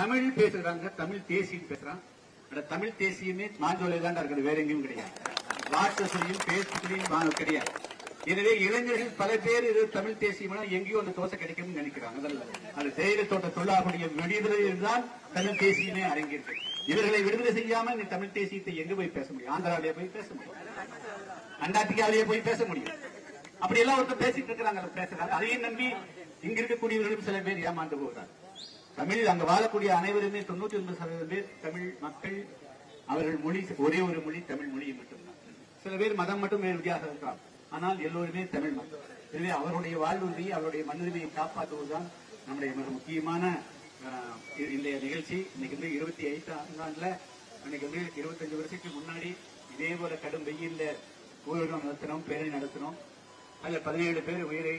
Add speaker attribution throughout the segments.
Speaker 1: தமிழ் பேசுறாங்க தமிழ் தேசியம் பேசுறான். தமிழ் தேசியமே மாஞ்சோலை தான் இருக்குது வேற எங்கேயும் கிடையாது. வாட்ஸ்அப்லையும் பேஸ்புக்லையும் கிடையாது. எனவே இளைஞர்கள் பல பேர் இது தமிழ் தேசியம்னா எங்கேயோ அந்த தோசை கிடைக்கும்னு நினைக்கிறாங்க அதல்ல அந்த தேயிலை தோட்ட தொழிலாளர்களுடைய விடுதலையில் தான் தமிழ் தேசியமே அரங்கிருக்கு இவர்களை விடுதலை செய்யாம நீ தமிழ் தேசியத்தை எங்க போய் பேச முடியும்? ஆந்திராவிலேயே போய் பேச முடியும். அண்டார்டிகாவிலேயே போய் பேச முடியும். அப்படி எல்லாம் ஒருத்தர் பேசிட்டு இருக்கிறாங்க பேசுறாங்க அதையும் நம்பி இங்க இருக்கக்கூடியவர்களும் சில பேர் ஏமாந்து போகிறாங்க. தமிழில் அங்க வாழக்கூடிய அனைவருமே தொண்ணூத்தி ஒன்பது சதவீதம் பேர் தமிழ் மக்கள். அவர்கள் மொழி ஒரே ஒரு மொழி தமிழ் மொழியை மட்டும்தான். சில பேர் மதம் மட்டும் வித்தியாசம் இருக்கலாம் ஆனால் எல்லோருமே தமிழ் மக்கள். எனவே அவருடைய வாழ்வுறுதியை அவருடைய மண்ணுரிமையை காப்பாற்றுவதுதான் நம்முடைய மிக முக்கியமான இன்றைய நிகழ்ச்சி. இன்னைக்கு வந்து இருபத்தி ஐந்தாம் ஆண்டுல அன்னைக்கு வந்து இருபத்தஞ்சு வருஷத்துக்கு முன்னாடி இதே போல கடும் வெயில்ல ஊர்வலம் நடத்தினோம் பேரணி நடத்தினோம். அதுல பதினேழு பேர் உயிரை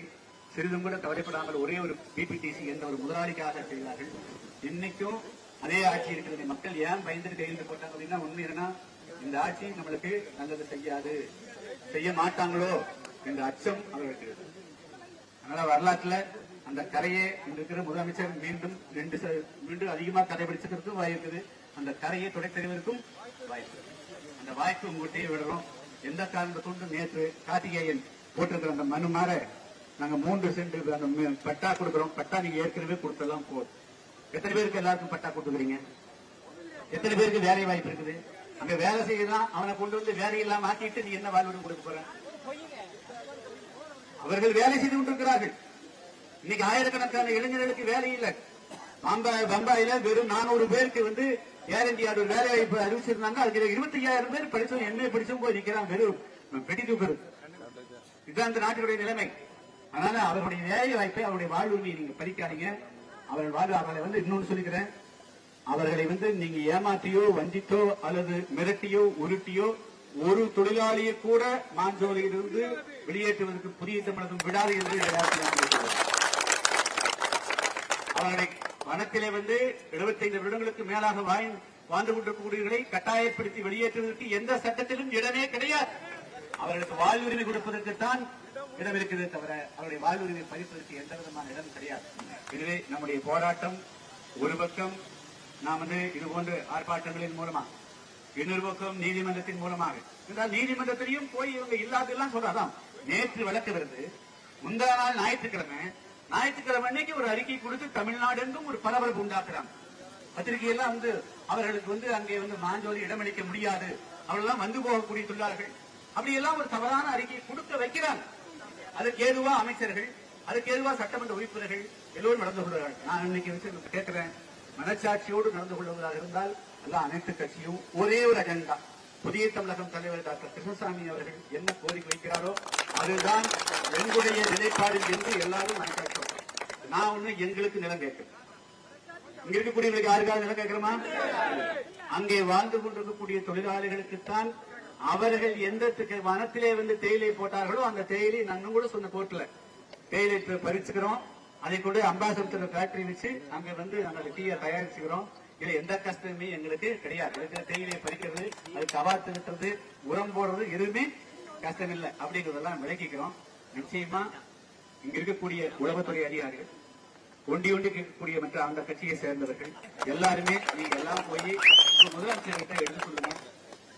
Speaker 1: சிறிதும் கூட கவலைப்படாமல் ஒரே ஒரு பிபிடிசி என்ற ஒரு முதலாளிக்காக செய்தார்கள். இன்னைக்கும் அதே ஆட்சி இருக்கிறது. மக்கள் ஏன் பயந்துட்டு கையெழுத்து போட்டாங்க அப்படின்னா உண்மை என்னன்னா இந்த ஆட்சி நம்மளுக்கு நல்லது செய்யாது. செய்ய மாட்டாங்களோ என்ற அச்சம் அவர்களுக்கு அதனால வரலாற்றுல அந்த கரையை இருக்கிற முதலமைச்சர் மீண்டும் ரெண்டு மீண்டும் அதிகமா கடைபிடிச்சிருக்கிறதுக்கும் வாய்ப்பு இருக்குது. அந்த கரையை துடைத்தறிவதற்கும் வாய்ப்பு அந்த வாய்ப்பு உங்கள்கிட்டயே விடுறோம் எந்த காரணத்தை கொண்டு நேற்று கார்த்திகேயன் போட்டிருக்கிற அந்த மனு மாற நாங்க மூன்று சென்ட் அந்த பட்டா கொடுக்கிறோம். பட்டா நீங்க ஏற்கனவே கொடுத்தெல்லாம் போதும். எத்தனை பேருக்கு எல்லாருக்கும் பட்டா கொடுத்துக்கிறீங்க எத்தனை பேருக்கு வேலை வாய்ப்பு இருக்குது? அங்க வேலை செய்யலாம் அவனை கொண்டு வந்து வேலை இல்லாம ஆக்கிட்டு நீ என்ன வாழ்வு கொடுக்க போற? அவர்கள் வேலை செய்து கொண்டிருக்கிறார்கள். இன்னைக்கு ஆயிரக்கணக்கான இளைஞர்களுக்கு வேலை இல்லை. பம்பாய் பம்பாயில வெறும் நானூறு பேருக்கு வந்து ஏர் இந்தியா ஒரு வேலை வாய்ப்பு அறிவிச்சிருந்தாங்க. அதுக்கு இருபத்தி ஐயாயிரம் பேர் படிச்சோம் என்ன படிச்சும் போய் நிக்கிறான் வெறும் பெட்டி தூக்குறது. இதுதான் இந்த நாட்டினுடைய நிலைமை. அதனால அவருடைய வேலை வாய்ப்பை அவருடைய வாழ்வுரிமையை நீங்க பறிக்காதீங்க. அவர்கள் வாழ்வு அவர்களை வந்து இன்னொன்னு சொல்லிக்கிறேன். அவர்களை வந்து நீங்க ஏமாற்றியோ வஞ்சித்தோ அல்லது மிரட்டியோ உருட்டியோ ஒரு தொழிலாளியை கூட மாஞ்சோலையிலிருந்து வெளியேற்றுவதற்கு புதிய தமிழகம் விடாது என்று அவர்களை வனத்திலே வந்து 75 வருடங்களுக்கு மேலாக வாழ்ந்து கொண்டிருக்கக்கூடியவர்களை கட்டாயப்படுத்தி வெளியேற்றுவதற்கு எந்த சட்டத்திலும் இடமே கிடையாது. அவர்களுக்கு வாழ்வுரிமை கொடுப்பதற்குத்தான் இடம் இருக்கிறதே தவிர அவருடைய வாழ்வுரிமை பறிப்பதற்கு எந்த விதமான இடம் கிடையாது. எனவே நம்முடைய போராட்டம் ஒரு பக்கம் நாம் வந்து இது போன்ற ஆர்ப்பாட்டங்களின் மூலமாக இன்னொரு பக்கம் நீதிமன்றத்தின் மூலமாக. என்றால் நீதிமன்றத்திலையும் போய் இவங்க இல்லாதெல்லாம் சொல்றாதான் நேற்று வழக்கு வருது. முந்தா நாள் ஞாயிற்றுக்கிழமை. ஞாயிற்றுக்கிழமை அன்னைக்கு ஒரு அறிக்கை கொடுத்து தமிழ்நாடு எங்கும் ஒரு பரபரப்பு உண்டாக்குறாங்க. பத்திரிகையெல்லாம் வந்து அவர்களுக்கு வந்து அங்கே வந்து மாஞ்சோலி இடமளிக்க முடியாது. அவர்களெல்லாம் வந்து போகக்கூடிய தொழிலாளர்கள். அப்படியெல்லாம் ஒரு தவறான அறிக்கையை கொடுக்க வைக்கிறாங்க. அதுக்கு ஏதுவா அமைச்சர்கள் அதுக்கு ஏதுவா சட்டமன்ற உறுப்பினர்கள் எல்லோரும் நடந்து கொள்கிறார்கள். நான் இன்னைக்கு வச்சு கேட்கிறேன் மனச்சாட்சியோடு நடந்து கொள்வதாக இருந்தால் எல்லாம் அனைத்து கட்சியும் ஒரே ஒரு அஜெண்டா. புதிய தமிழகம் தலைவர் டாக்டர் கிருஷ்ணசாமி அவர்கள் என்ன கோரிக்கை வைக்கிறாரோ அதுதான் எங்களுடைய நிலைப்பாடு என்று எல்லாரும் மனச்சாட்சி நான் ஒண்ணு எங்களுக்கு நிலம் கேட்கிறேன். இங்க இருக்கக்கூடியவர்களுக்கு யாருக்காவது நிலம் கேட்கிறோமா? அங்கே வாழ்ந்து கொண்டிருக்கக்கூடிய தொழிலாளிகளுக்குத்தான் அவர்கள் எந்த வனத்திலே வந்து தேயிலை போட்டார்களோ அந்த தேயிலை நாங்க கூட சொன்ன கோர்ட்ல தேயிலை பறிச்சுக்கிறோம். அதை கொண்டு அம்பாசமுத்திர ஃபேக்டரி வச்சு அங்க வந்து நாங்கள் டீயை தயாரிச்சுக்கிறோம். இதுல எந்த கஷ்டமே எங்களுக்கு கிடையாது. இருக்கிற பறிக்கிறது அது கவாத்து திருட்டுறது உரம் போடுறது எதுவுமே கஷ்டம் இல்லை அப்படிங்கறதெல்லாம் விளக்கிக்கிறோம். நிச்சயமா இங்க இருக்கக்கூடிய உளவுத்துறை அதிகாரிகள் ஒண்டி ஒண்டி கேட்கக்கூடிய மற்ற அந்த கட்சியை சேர்ந்தவர்கள் எல்லாருமே நீங்க எல்லாம் போய் முதலமைச்சர்கிட்ட எடுத்து சொல்லுங்க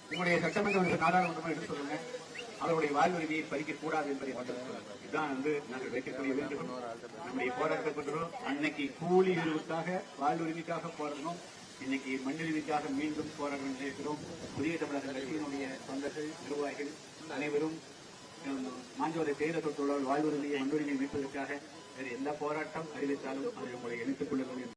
Speaker 1: உங்களுடைய சட்டமன்ற உறுப்பினர் நாடாளுமன்றமா எடுத்து சொல்லுங்க. அவருடைய வாழ்வுரிமையை பறிக்க கூடாது என்பதை மட்டும் இதுதான் வந்து நாங்கள் வைக்கக்கூடிய வேண்டும் நம்முடைய போராட்டம் பண்றோம் அன்னைக்கு கூலி உரிமைக்காக வாழ்வுரிமைக்காக போராடணும் இன்னைக்கு மண்ணுரிமைக்காக மீண்டும் போராட்டம் நினைக்கிறோம் புதிய தமிழக கட்சியினுடைய தொண்டர்கள் நிர்வாகிகள் அனைவரும் மாஞ்சோலை தேயிலை தொழிலாளர் வாழ்வுரிமையை மண்ணுரிமையை மீட்பதற்காக வேறு எந்த போராட்டம் அறிவித்தாலும் அதை உங்களை இணைத்துக் வேண்டும்.